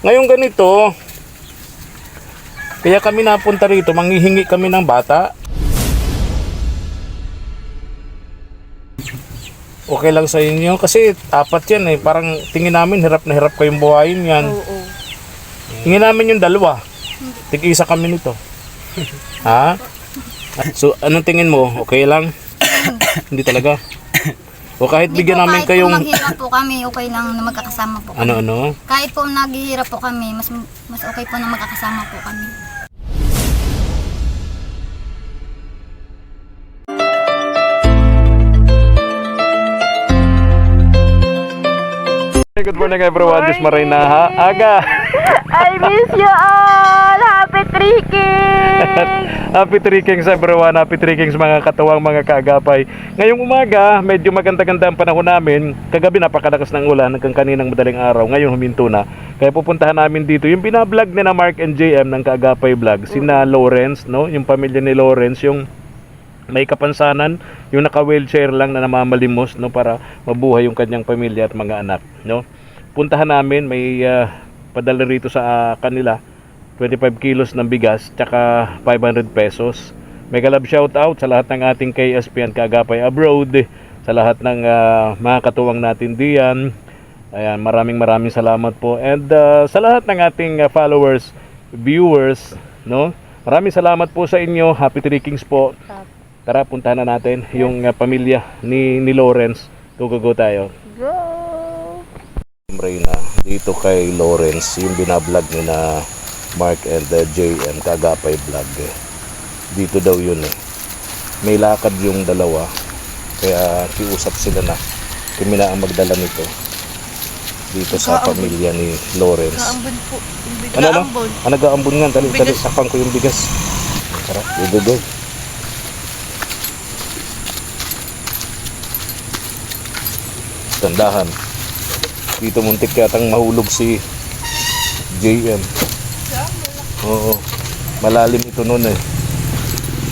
Ngayon ganito, kaya kami napunta rito, manghihingi kami ng bata. Okay lang sa inyo kasi apat yan eh. Parang tingin namin hirap na hirap kayong buhayin yan. Oo. Tingin namin yung dalawa. Tig-isa kami nito. ha? So, anong tingin mo? Okay lang? Hindi talaga? O kahit bigyan po, namin kahit kayong... po maghirap po kami, okay lang na magkakasama po. kami. Ano-ano? Kahit po naghihirap po kami, mas mas okay po na magkakasama po kami. Good morning everyone. This Marina ha. Aga. I miss you all! Happy trekking! Happy Three Kings everyone. Happy Three Kings mga katuwang mga kaagapay. Ngayong umaga, medyo maganda-ganda ang panahon namin. Kagabi napakalakas ng ulan hanggang kaninang madaling araw. Ngayon huminto na. Kaya pupuntahan namin dito yung binablog ni na Mark and JM ng Kaagapay Vlog. Sina Lawrence, no? Yung pamilya ni Lawrence, yung may kapansanan, yung naka-wheelchair lang na namamalimos no para mabuhay yung kanyang pamilya at mga anak, no. Puntahan namin may ah, padala rito sa ah, kanila 25 kilos ng bigas tsaka 500 pesos. Mega love shout out sa lahat ng ating KSPN Kagapay Abroad, sa lahat ng ah, mga katuwang natin diyan. Ayan, maraming maraming salamat po. And ah, sa lahat ng ating ah, followers, viewers, no? Maraming salamat po sa inyo. Happy Three Kings po. Tara, puntahan na natin yung uh, pamilya ni, ni Lawrence. Go, go, go tayo. Go! Reyna, dito kay Lawrence, yung binablog ni na Mark and uh, JM, Kagapay Vlog. Eh. Dito daw yun eh. May lakad yung dalawa. Kaya kiusap sila na kami na ang magdala nito. Dito sa pamilya ni Lawrence. Kaambon po. Ano ano? Kaambon. Ah, nag-aambon nga. Dali, dali, Bigas. ko yung bigas. Tara, go, go, go. Tandahan. Dito muntik yatang mahulog si JM. Oo. Malalim ito noon eh.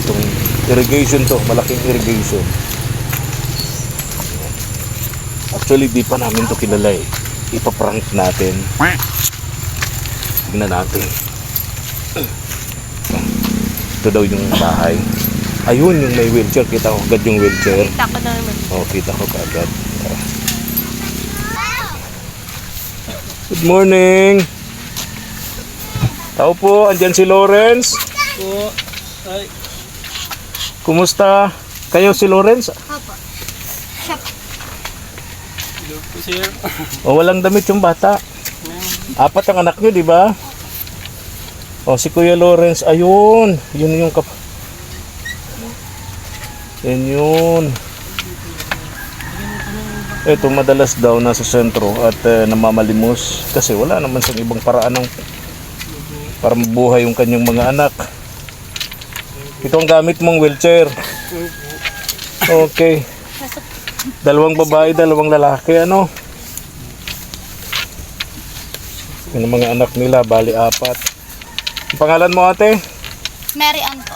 Itong irrigation to. Malaking irrigation. Actually, di pa namin to kilala eh. Ipaprank natin. Tingnan natin. Ito daw yung bahay. Ayun, yung may wheelchair. Kita ko agad yung wheelchair. Kita ko na naman. Oh, kita ko. Tara. Good morning. Tao po, andyan si Lawrence. Po, ay, Kumusta? Kayo si Lawrence? Opo. hello po sir. O walang damit yung bata. Apat ang anak nyo, di ba? O si Kuya Lawrence, ayun. Yun yung kap... Yan yun. Ito madalas daw nasa sentro at eh, namamalimos kasi wala naman sa ibang paraan ng para mabuhay yung kanyang mga anak. Ito ang gamit mong wheelchair. Okay. Dalawang babae, dalawang lalaki, ano? Yung mga anak nila, bali apat. Ang pangalan mo ate? Mary Ann po.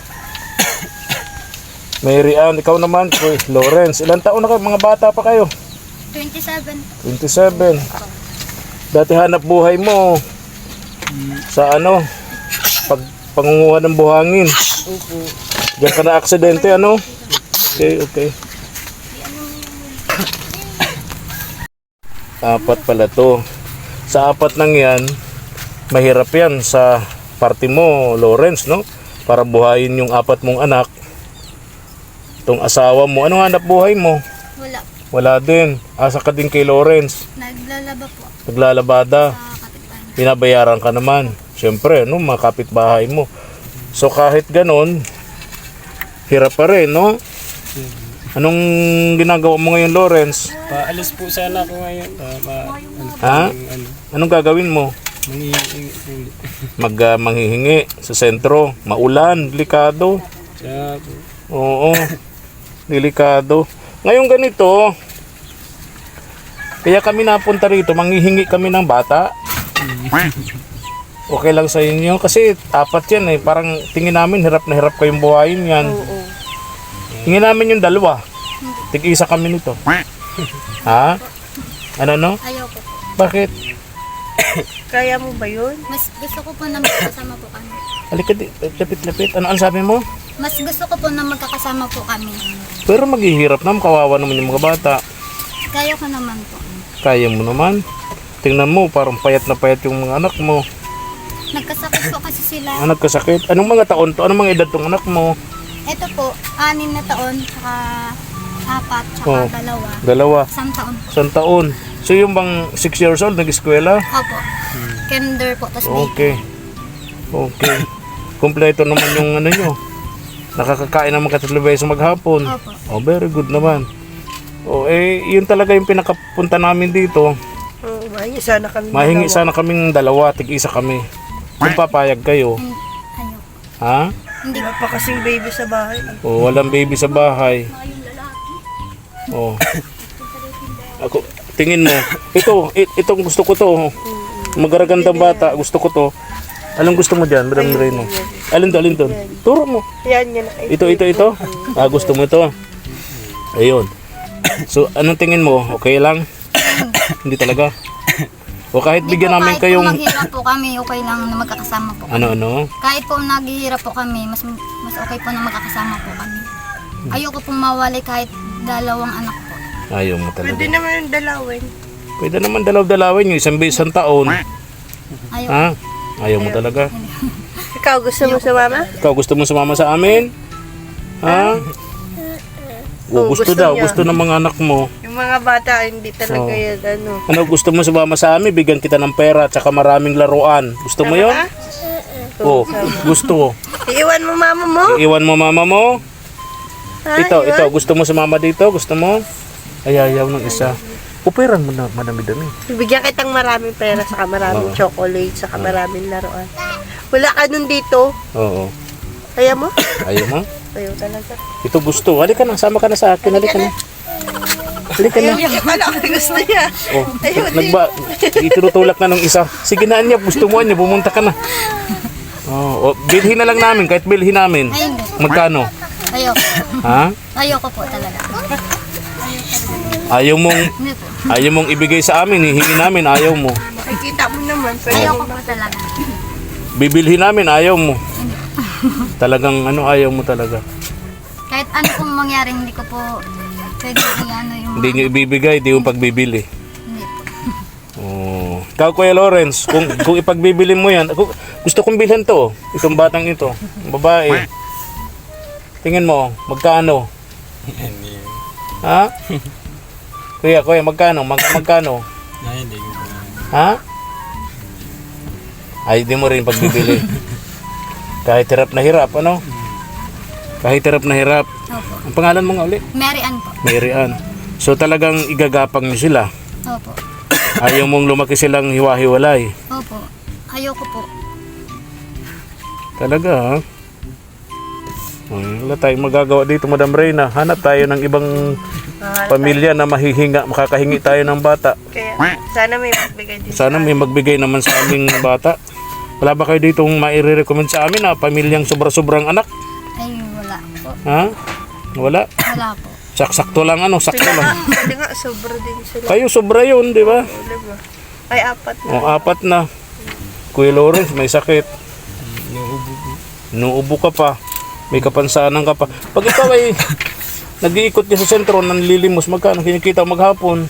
Mary Ann, ikaw naman, Uy, Lawrence. Ilan taon na kayo? Mga bata pa kayo? 27. 27. Dati hanap buhay mo sa ano? Pag pangunguha ng buhangin. Opo. Diyan ka na aksidente, ano? Okay, okay. Apat pala to. Sa apat nang yan, mahirap yan sa party mo, Lawrence, no? Para buhayin yung apat mong anak. Itong asawa mo. Anong hanap buhay mo? Wala. Wala din. Asa ka din kay Lawrence. Naglalaba po Naglalabada. Binabayaran ka naman. Siyempre, no? Mga kapitbahay mo. So kahit ganon, hirap pa rin, no? Anong ginagawa mo ngayon, Lawrence? Paalis po sana ako ngayon. Uh, ma, ano, Ha? ano, Anong gagawin mo? mangihingi po. Mag ah, manghihingi sa sentro. Maulan, delikado. Siya po. Oo. delikado. Ngayon ganito, kaya kami napunta rito, manghihingi kami ng bata. Okay lang sa inyo kasi apat yan eh. Parang tingin namin hirap na hirap kayong buhayin yan. Oo. Tingin namin yung dalawa. Tig-isa kami nito. Ha? Ano no? Ayaw po. Bakit? Kaya mo ba yun? Mas gusto ko po na magkakasama po kami. Halika, di- lapit-lapit. Ano ang sabi mo? Mas gusto ko po na magkakasama po kami. Pero maghihirap na, kawawa naman yung mga bata. Kaya ko naman po. Kaya mo naman. Tingnan mo, parang payat na payat yung mga anak mo. Nagkasakit po kasi sila. Anak kasakit. Anong mga taon to? Anong mga edad tong anak mo? Ito po, anim na taon, tsaka apat, tsaka Oh. dalawa. Dalawa. Isang taon po. Isang taon. So yung bang 6 years old, nag-eskwela? Opo. Kinder po, tapos baby. Okay. Okay. Kompleto naman yung ano nyo. Nakakakain naman katatlo beses maghapon. Opo. Oh, very good naman. Oh, eh, yun talaga yung pinakapunta namin dito. Mahingi sana kami. Mahingi dalawa. sana kaming dalawa, tig-isa kami. Kung papayag kayo. Ha? Hindi Wala pa kasing baby sa bahay. O, walang baby sa bahay. Oh. Ako, tingin mo. Ito, it, itong gusto ko to. Magaragandang bata, gusto ko to. Anong gusto mo dyan, Madam Reno? Alin to, alin to? Turo mo. Yan, yan. Ito, ito, ito. Ah, gusto mo ito. Ayun. So, anong tingin mo? Okay lang? Hindi talaga. O kahit Hindi bigyan po, namin kahit kayong... po maghirap po kami, okay lang na magkakasama po. Ano, ano? Kahit po naghihirap po kami, mas mas okay po na magkakasama po kami. Ayoko pong mawalay kahit dalawang anak po. Ayaw mo Pwede talaga. naman yung dalawin. Pwede naman dalaw-dalawin yung isang, isang taon. Ayoko. Ha? Ayaw mo talaga. Ikaw, gusto mo sa mama? Ikaw gusto mo sumama sa amin? Ha? O, Oo, gusto, gusto daw, niya. gusto ng mga anak mo. Mga bata, hindi talaga Oo. yan, ano. Ano, gusto mo sumama sa amin? Bigyan kita ng pera at saka maraming laruan. Gusto mo yon? Oo, gusto. Iiwan mo mama mo? Iiwan mo mama mo? Ha, Ito, iwan? ito, gusto mo sumama dito? Gusto mo? Ay, ayaw ng isa. Pupiran mo na, madami-dami. Bigyan kitang maraming pera, saka maraming Oo. chocolate, saka maraming laruan. Wala ka nun dito. Oo. Kaya mo? Ayaw mo? Ayaw talaga. Ito gusto. Halika na, sama ka na sa akin. Halika na. Halika na. Akala ko gusto niya. Oh, Ayaw, nagba, itinutulak na ng isa. Sige na niya, gusto mo niya, pumunta ka na. Oh, oh, bilhin na lang namin, kahit bilhin namin. Magkano? Ayoko. Ha? Ayoko po talaga. Ayaw mong, ayaw mong ibigay sa amin, hihingi namin, ayaw mo. Makikita mo naman. Pwede Ayoko po talaga. Bibilhin namin, ayaw mo. Talagang ano, ayaw mo talaga. Kahit ano pong mangyari, hindi ko po pwede i-ano yung Hindi nyo ibibigay, di yung pagbibili. Hindi po. Oh. Ikaw, Kuya Lawrence, kung, kung ipagbibili mo yan, ako, gusto kong bilhin to, itong batang ito, babae. Tingin mo, magkano? Hindi. Ha? Kuya, kuya, magkano? Mag magkano? Ay, hindi ko po. Ha? Ay, di mo rin pagbibili. Kahit hirap na hirap, ano? Kahit hirap na hirap. Opo. Ang pangalan mo nga ulit? Mary Ann po. Mary Ann. So talagang igagapang niyo sila. Opo. Ayaw mong lumaki silang hiwa-hiwalay. Opo. Ayoko po. Talaga, ha? Hmm, wala tayong magagawa dito, Madam Reyna. Hanap tayo ng ibang pamilya na mahihinga, makakahingi tayo ng bata. Kaya, sana may magbigay din. Sana may magbigay naman sa aming bata. Wala ba kayo dito maire-recommend sa amin na pamilyang sobra-sobrang anak? Ha? Wala. Wala po. Sak-sakto lang ano, sakto lang. Kasi nga, sobra din sila. Kayo sobra yun, di ba? Di ba? Ay, apat na. O, apat na. Kuya Lawrence, may sakit. Nauubo po. Nuubo ka pa. May kapansanan ka pa. Pag ikaw ay nag-iikot ka sa sentro, nanlilimos, magkano kinikita maghapon?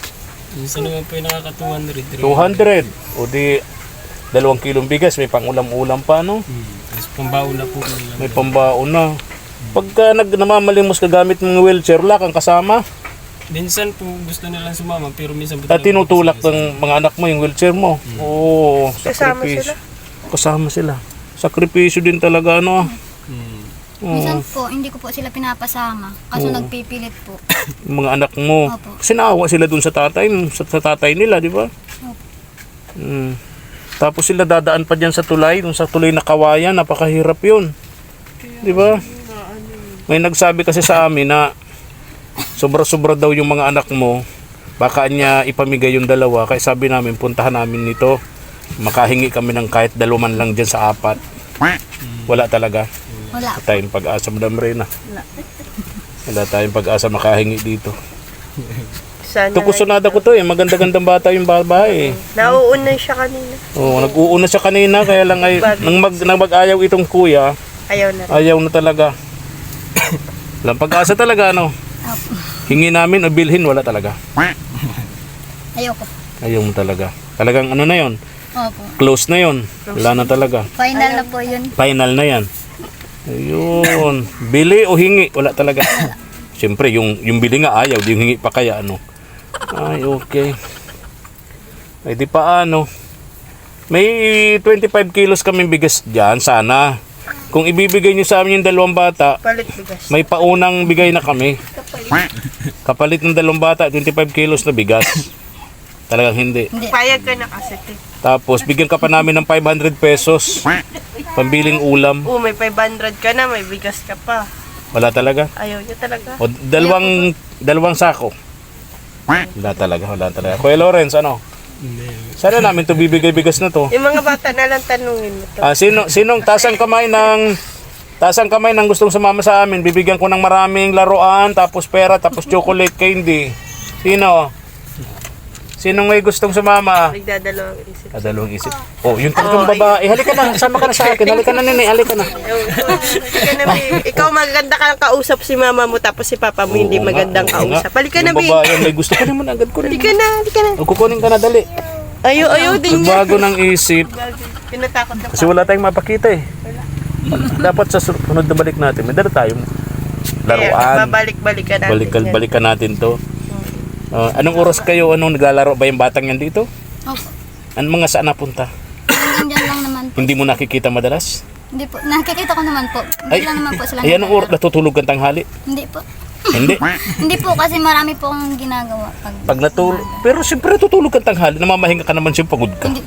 Minsan naman po yung nakaka-200. 200. O di, dalawang kilong bigas, may pangulam-ulam pa, no? Hmm. Tapos pambaon na po. May pambaon na. Pagka nag namamalimos ka gamit ng wheelchair, wala kang kasama. Minsan po gusto nilang sumama pero minsan po At talaga tinutulak ng mga anak mo yung wheelchair mo. Oo, Kasama sakripisyo. sila. Kasama sila. Sakripisyo din talaga, ano? Hmm. Oo. Minsan po, hindi ko po sila pinapasama. Kaso nagpipilit po. Yung mga anak mo. Opo. Kasi naawa sila dun sa tatay, sa, sa tatay nila, di ba? Opo. Mm. Tapos sila dadaan pa dyan sa tulay, dun sa tulay na kawayan, napakahirap yun. Di ba? May nagsabi kasi sa amin na sobra-sobra daw yung mga anak mo, baka niya ipamigay yung dalawa. Kaya sabi namin, puntahan namin nito. Makahingi kami ng kahit dalaman lang dyan sa apat. Wala talaga. Wala. Wala tayong pag-asa, Madam Reyna. Wala tayong pag-asa makahingi dito. Sana. Ito kusunada ko to eh. Maganda-gandang bata yung babae eh. Nauunay siya kanina. Oo, nag-uuna siya kanina kaya lang ay nang mag nang mag-ayaw itong kuya, Ayaw na. ayaw na talaga. Walang pag-asa talaga ano. Opo. Hingi namin o bilhin wala talaga. Ayoko. Ayaw mo talaga. Talagang ano na 'yon. Opo. Close na 'yon. Wala na talaga. Final na po yun. Final na 'yan. Ayun. Bili o hingi wala talaga. Siyempre yung yung bili nga ayaw, yung hingi pa kaya ano. Ay, okay. Ay di pa ano. May 25 kilos kaming bigas diyan sana. Kung ibibigay niyo sa amin yung dalawang bata, Palit bigas. may paunang bigay na kami. Kapalit ng dalawang bata, 25 kilos na bigas. Talagang hindi. Hindi. Payag ka na kasi. te. Tapos bigyan ka pa namin ng 500 pesos. Pambiling ulam. Oo, may 500 ka na, may bigas ka pa. Wala talaga. Ayaw niya talaga. O dalawang dalawang sako. Wala talaga, wala talaga. Kuya Lawrence, ano? Sana namin to bibigay bigas na to. Yung mga bata na lang tanungin mo to. Ah, sino sinong tasang kamay ng tasang kamay ng gustong sumama sa amin? Bibigyan ko ng maraming laruan, tapos pera, tapos chocolate candy. Sino? Sinong may gustong sumama? Nagdadalawang isip. Ah, dalawang isip. Oh, yung talagang babae. Halika na, sama ka na sa akin. Halika na, nene. Halika na. Halika na, Bi. Ikaw maganda ka lang kausap si mama mo tapos si papa mo hindi Oo nga, magandang oo nga. kausap. Halika na, Yung Bi. babae ang may gusto. Kunin mo na agad. Kunin Halika na, halika na. O, kukunin ka na, dali. Ayaw, ayaw din niya. Bago ng isip. Pinatakot na Kasi wala tayong mapakita eh. Dapat sa sunod na balik natin, may dala tayong Kaya, laruan. babalik-balik ka natin. Balikan, yan. balikan natin to. Uh, anong oras kayo, anong naglalaro ba yung batang yan dito? Opo. An mga saan napunta? Nandiyan lang naman po. Hindi mo nakikita madalas? Hindi po. Nakikita ko naman po. Hindi Ay, lang naman po sila. Ay, anong oras natutulog kang tanghali? Hindi po. Hindi. Hindi po kasi marami po akong ginagawa. Pag, Pag natulog, pero siyempre natutulog kang tanghali, namamahinga ka naman siyempre pagod ka. Hindi,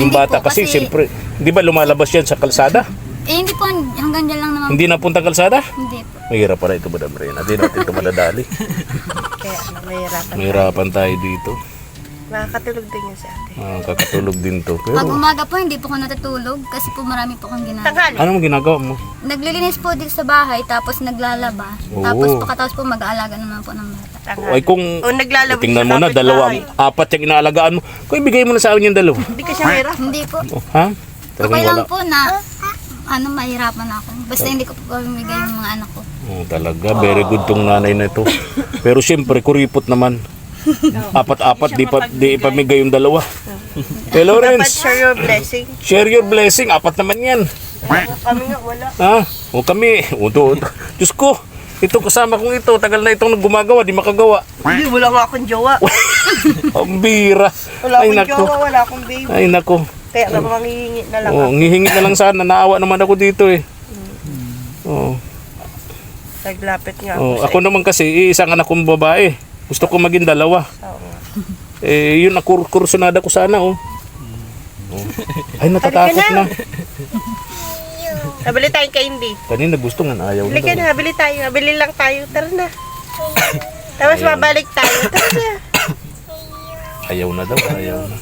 Yung hindi bata po, kasi, kasi- siyempre, di ba lumalabas yan sa kalsada? eh hindi po. Hanggang dyan lang naman. Hindi napunta kalsada? Hindi po. Mahirap pala ito, Madam Reyna. Hindi natin ito madadali. Kaya, ano, mahirapan. Mahirapan tayo dito. Makakatulog din yan si ate. Ah, kakatulog din to. Pag Pero, umaga po, hindi po ako natutulog kasi po marami po akong ginagawa. Tanghali. ano mo ginagawa mo? Naglilinis po dito sa bahay, tapos naglalaba. Oo. Tapos pagkatapos po mag-aalaga naman po ng bata. Tanghali. Ay kung O, naglalabas tingnan mo na, dalawa, bahay. apat yung inaalagaan mo. Kung ibigay mo na sa akin yung dalawa. Hindi ka siya mahirap. Hindi po. Oh, ha? Talagang Okay wala. lang po na ano, mahirapan ako. Basta hindi ko po pamigay yung mga anak ko. Oh, talaga, very good tong nanay na ito. Pero siyempre, kuripot naman. Apat-apat, di, pa, di ipamigay yung dalawa. Hey, Dapat Lawrence, share your blessing. share your blessing. Apat naman yan. Kami nga wala. Ha? O kami, o to, to. Diyos ko, ito kasama kong ito, tagal na itong gumagawa, di makagawa. Hindi, wala nga akong jowa. Ang bira. Wala Ay, akong nako. jowa, wala akong baby. Ay, nako. Kaya lang mangihingi na lang Oh, ako. ngihingi na lang sana. Naawa naman ako dito eh. Oh, Naglapit nga oh, ako. ako naman kasi, iisang anak kong babae. Gusto ko maging dalawa. Eh, yun nakur kursunada ko sana oh. Oh. Ay, natatakot na. Nabili tayo kay hindi. Kanina gusto nga, ayaw Bili ka na. na, bili tayo. Bili lang tayo. Tara na. Tapos babalik tayo. Tara na. Ayaw na daw, ayaw na.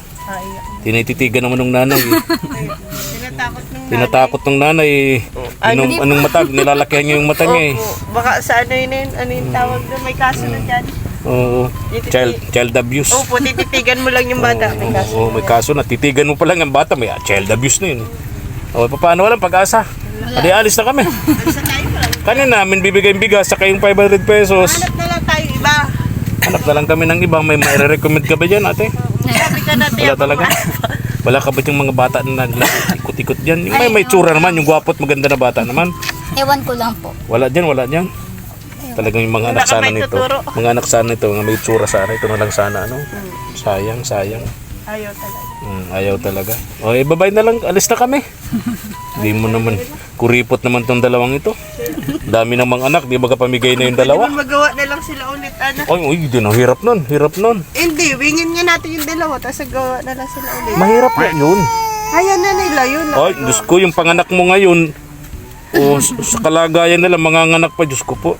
Tinititigan naman ng nanay. eh. tinatakot nung Tinatakot ng nanay. eh. Anong, anong mata, nilalakihan niya yung mata niya eh. Opo. Baka sa ano yun, yun, ano yung tawag doon, may kaso na dyan. Oo. Child, child abuse. Opo, tititigan mo lang yung bata. May kaso. Oo, may kaso na. Titigan mo pa lang ang bata. May ah, child abuse na yun. O, paano walang pag-asa? Adi, alis na kami. Alisa tayo lang. Kanina namin bibigay yung bigas sa kayong 500 pesos. Hanap na lang tayo iba. Hanap na lang kami ng iba. May mai-recommend ka ba dyan, ate? Sabi ka na Wala talaga. Wala ka ba yung mga bata na nag-ikot-ikot dyan? Yung may may tsura naman, yung gwapo at maganda na bata naman. Ewan ko lang po. Wala dyan, wala dyan. Talagang yung mga anak sana nito. Mga anak sana nito, mga may tsura sana. Ito na lang sana, ano? Sayang, sayang. Ayaw talaga. Mm, ayaw talaga. O, eh, babay na lang. Alis na kami. Hindi mo naman. Kuripot naman tong dalawang ito. Dami namang anak. Di ba kapamigay na yung dalawa? Pwede magawa na lang sila ulit, anak? Ay, uy, di na. Hirap nun. Hirap nun. Hindi, wingin nga natin yung dalawa, tapos gawa na lang sila ulit. Mahirap na yun. Kaya na nila yun. Ay, Diyos ko, yung panganak mo ngayon, o sa kalagayan nila, mga anak pa, Diyos ko po.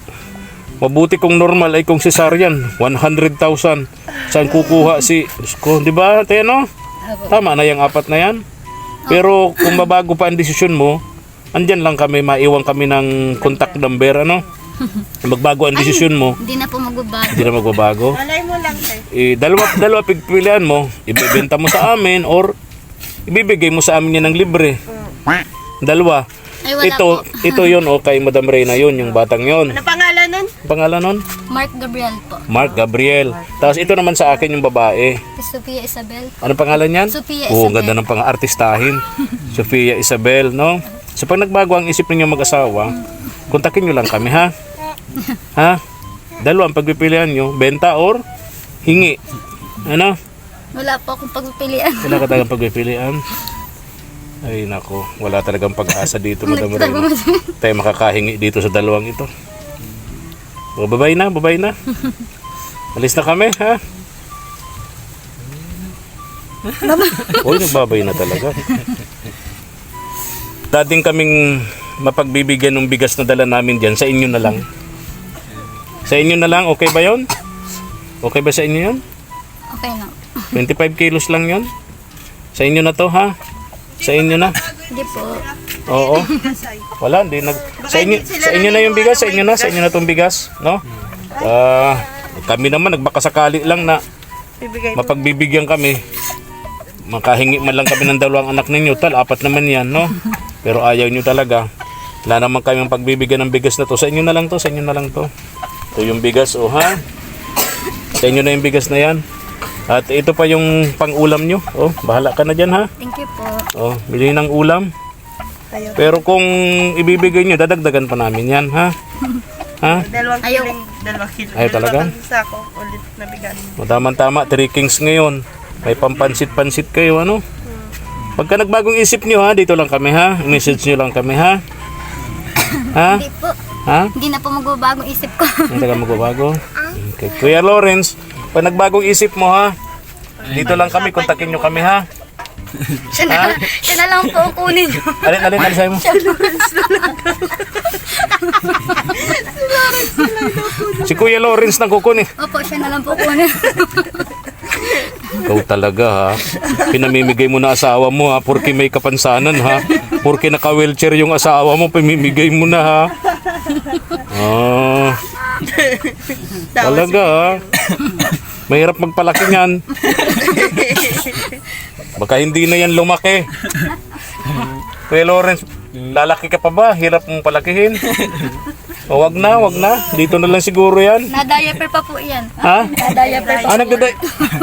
Mabuti kung normal ay kung cesarean, 100,000. Saan kukuha si, Diyos ko, di ba, tayo no? Tama na yung apat na yan. Pero kung mabago pa ang desisyon mo, andyan lang kami, maiwan kami ng contact number, ano? magbago ang desisyon mo, Hindi na po magbabago. hindi na magbabago. Malay mo lang tayo. Eh, dalawa, dalawa pigpilian mo, ibebenta mo sa amin or ibibigay mo sa amin yan ng libre. Dalawa. Ay, wala Ito, po. ito yon o kay Madam Reyna yon yung batang yon. Ano pangalan nun? Pangalan nun? Mark Gabriel po. Mark Gabriel. Tapos ito naman sa akin yung babae. Sophia Isabel. Ano pangalan niyan? Sophia Oo, ang Isabel. ganda ng pang-artistahin. Sophia Isabel, no? So pag nagbago ang isip ninyo mag-asawa, kontakin nyo lang kami, ha? Ha? Dalawa ang pagpipilian nyo, benta or hingi. Ano? Wala po akong pagpipilian. Wala ka talagang pagpipilian. Ay nako, wala talagang pag-asa dito, Madam Reyna. Tayo makakahingi dito sa dalawang ito. O, babay na, babay na. Alis na kami, ha? Uy, nagbabay na talaga. Dating kaming mapagbibigyan ng bigas na dala namin dyan, sa inyo na lang. Sa inyo na lang, okay ba yon? Okay ba sa inyo yon? Okay na. 25 kilos lang yon? Sa inyo na to, ha? Sa inyo na. Hindi po. Oo. Wala, hindi nag sa inyo, sa inyo na yung bigas, sa inyo na, sa inyo na tong bigas, no? Ah, kami naman nagbakasakali lang na mapagbibigyan kami. Makahingi man lang kami ng dalawang anak ninyo, tal apat naman 'yan, no? Pero ayaw nyo talaga. Wala naman kami pagbibigyan ng bigas na to. Sa inyo na lang to, sa inyo na lang to. Ito yung bigas, oh ha? Sa inyo na yung bigas na yan. At ito pa yung pang-ulam nyo. Oh, bahala ka na dyan ha. Thank you po. Oh, bili ng ulam. Ayaw. Pero kung ibibigay nyo, dadagdagan pa namin yan, ha? Ha? Dalawang Ayaw. kiling, dalawang kilo. Ay, talaga? Dalawang sako ulit na bigas. O, tama-tama, 3 kings ngayon. May pampansit-pansit kayo, ano? Pagka nagbagong isip nyo, ha? Dito lang kami, ha? Message nyo lang kami, ha? Ha? Hindi po. Ha? Hindi na po magbabago isip ko. Hindi ka magbabago? Okay. Kuya Lawrence, pag nagbagong isip mo, ha? Dito lang kami, kontakin nyo kami, ha? Siya, na, siya na lang po kunin. Alin, alin, alin sa'yo mo? si Kuya Lawrence nang kukunin. Opo, siya na lang po kunin. Ikaw talaga ha. Pinamimigay mo na asawa mo ha. Porque may kapansanan ha. Porque naka-wheelchair yung asawa mo. Pamimigay mo na ha. Ah, talaga ha. Mahirap magpalaki niyan. Baka hindi na yan lumaki. Kuya Lawrence, lalaki ka pa ba? Hirap mong palakihin. O, wag na, wag na. Dito na lang siguro yan. Na-diaper pa po yan. Ha? Na-diaper pa. Ah, nagdaday.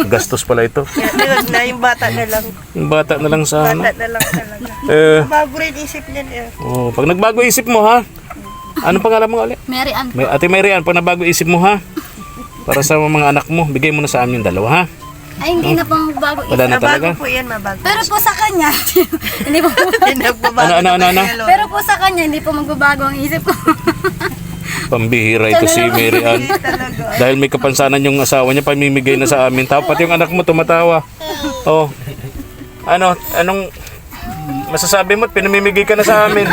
Gastos pala ito. Yan, na yung bata na lang. Yung bata na lang sa ano. Bata na lang talaga. Eh, Bago rin isip niyan eh. oh, pag nagbago isip mo ha. Anong pangalan mo ulit? Mary Ann. May, Ate Marian, pag nagbago isip mo ha. Para sa mga anak mo, bigay mo na sa amin yung dalawa ha. Ay, hindi na po magbago. Wala na talaga. Mabago po yan, mabago. Pero po sa kanya, hindi po Nagbabago Ano, ano, ano, ano? na Pero po sa kanya, hindi po magbabago ang isip ko. Pambihira ito si Mary Ann. talaga. Dahil may kapansanan yung asawa niya, pamimigay na sa amin. Tapos pati yung anak mo tumatawa. Oh. Ano, anong masasabi mo? Pinamimigay ka na sa amin.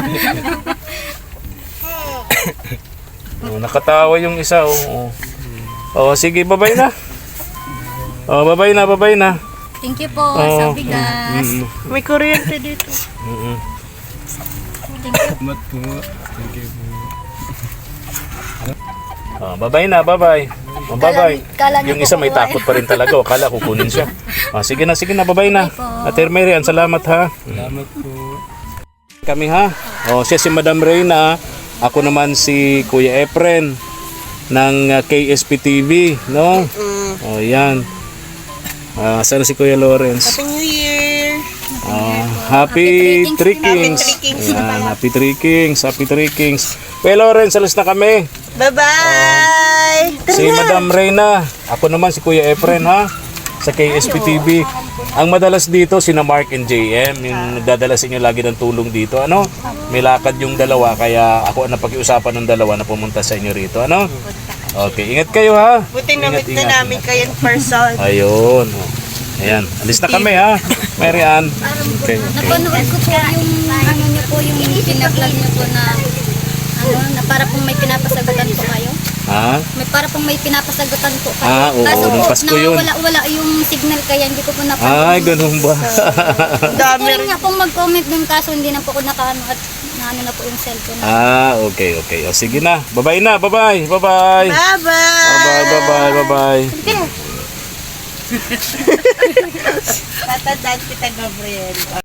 oh, nakatawa yung isa. Oh, oh. oh sige, babay na. Oh, babay na, babay na. Thank you po Oo. sa bigas. Mm, May kuryente dito. mm, mm. Thank you. Salamat po. Thank you po. Oh, babay na, babay. Oh, babay. Kala- kala niyo Yung isa may takot pa rin talaga. O, kala kukunin siya. Oh, sige na, sige na, babay na. Ate Marian, salamat ha. Salamat po. Kami ha. Oh, siya si Madam Reyna. Ako naman si Kuya Efren ng uh, KSP TV, no? Oh, yan. Ah, sana si Kuya Lawrence. Happy New Year! Ah, happy Three Kings. Happy Three Kings. Yan, happy Three Kings, happy Three Kings. Kuya Lawrence, alas na kami. Bye-bye! Si Madam Reyna. Ako naman si Kuya Efren ha. Sa KSP TV. Ang madalas dito, sina Mark and JM. Yung nagdadala sa inyo lagi ng tulong dito. Ano? May lakad yung dalawa. Kaya ako ang napag-iusapan ng dalawa na pumunta sa inyo rito. Ano? Okay, ingat kayo ha. Buti na Ingat, meet na ingat, namin kayo in person. Ayun. Ayan, alis na kami ha. Mary Ann. Okay. Napanood ko po yung ano niyo po, yung pinag-vlog niyo po na ano, na para pong may pinapasagutan po kayo. Ha? May para pong may pinapasagutan po kayo. Ah, oo, Kaso nung po, Pasko yun. wala, wala yung signal kaya hindi ko po napanood. Ay, ganun ba? Dami Pwede rin. nga pong mag-comment dun kaso hindi na po ako nakaano at ano na po yung cellphone. Ah, okay, okay. O sige na. Bye-bye na. Bye-bye. Bye-bye. Bye-bye! Bye-bye, bye-bye, bye-bye. Tatandaan kita, Gabriel.